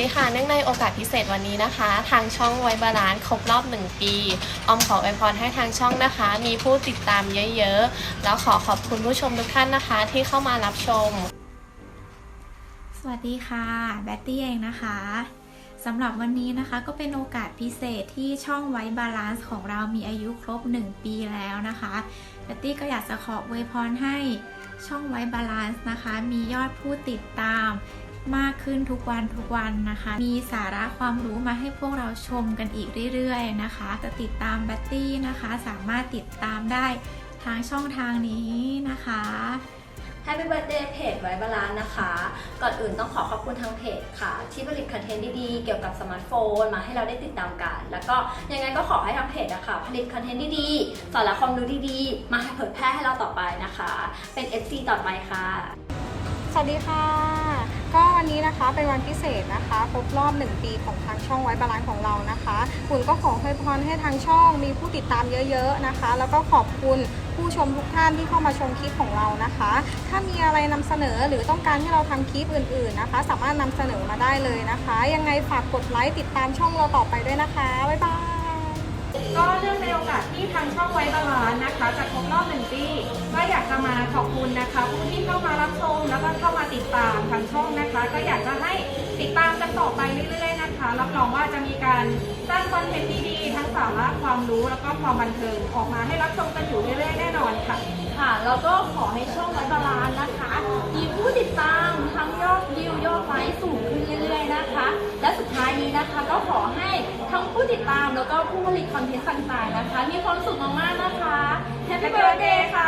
ดีค่ะ เนื่องในโอกาสพิเศษวันนี้นะคะ ทางช่องไวบาลานครบรอบ 1 ปี ออมขออวยพรให้ทางช่องนะคะ มีผู้ติดตามเยอะๆ แล้วขอขอบคุณผู้ชมทุกท่านนะคะ ที่เข้ามารับชม สวัสดีค่ะ แบตตี้เองนะคะสำหรับวันนี้นะคะก็เป็นโอกาสพิเศษที่ช่องไว้บาลานซ์ของเรามีอายุครบ 1 ปีแล้วนะคะแบตตี้ก็อยากจะขออวยพรให้ช่องไว้บาลานซ์นะคะ มียอดผู้ติดตาม มากขึ้นทุกวันทุกวันนะคะ มีสาระความรู้มาให้พวกเราชมกันอีกเรื่อยๆนะคะจะติดตามแบตตี้นะคะ สามารถติดตามได้ทางช่องทางนี้นะคะ h a p p ี b เบิร์ a เดย์เพจไว้บาลานนะคะ ก่อนอื่นต้องขอขอบคุณทางเพจค่ะ ที่ผลิตคอนเทนต์ดีๆ เกี่ยวกับสมาร์ทโฟน มาให้เราได้ติดตามกัน แล้วก็ยังไงก็ขอให้ทางเพจนะคะ ผลิตคอนเทนต์ดีๆสาระความรู้ดีๆ มาให้เผยแพร่ให้เราต่อไปนะคะ เป็น FC ต่อไปค่ะ สวัสดีค่ะ ก็วันนี้นะคะเป็นวันพิเศษนะคะครบรอบ 1 ปีของทางช่องไว้บาลานซ์ของเรานะคะคุณก็ขอให้พรให้ทางช่องมีผู้ติดตามเยอะๆนะคะ แล้วก็ขอบคุณผู้ชมทุกท่านที่เข้ามาชมคลิปของเรานะคะ ถ้ามีอะไรนำเสนอหรือต้องการให้เราทำคลิปอื่นๆนะคะ สามารถนำเสนอมาได้เลยนะคะ ยังไงฝากกดไลค์ติดตามช่องเราต่อไปด้วยนะคะบ๊ายบาย ก็เนื่องในโอกาสที่ทางช่องไว้บาลานนะคะจะครบรอบหนึ่งปีก็อยากจะมาขอบคุณนะคะ ผู้ที่เข้ามารับชมแล้วก็เข้ามาติดตามทางช่องนะคะ ก็อยากจะให้ติดตามกันต่อไปเรื่อยๆนะคะ รับรองว่าจะมีการสร้างคอนเทนต์ดีๆทั้งสาระความรู้แล้วก็ความบันเทิงออกมาให้รับชมกันอยู่เรื่อยๆแน่นอนค่ะ ค่ะแล้วก็ขอให้ช่องไว้บาลานนะคะมีผู้ติดตามทั้งยอดวิวยอดไลค์สูงขึ้นเรื่อยๆนะคะ และสุดท้ายนี้นะคะก็ขอ ตาม แล้วก็ผู้ผลิตคอนเทนต์ต่างๆนะคะ มีความสุขมากๆนะคะ Happy Birthday ค่ะ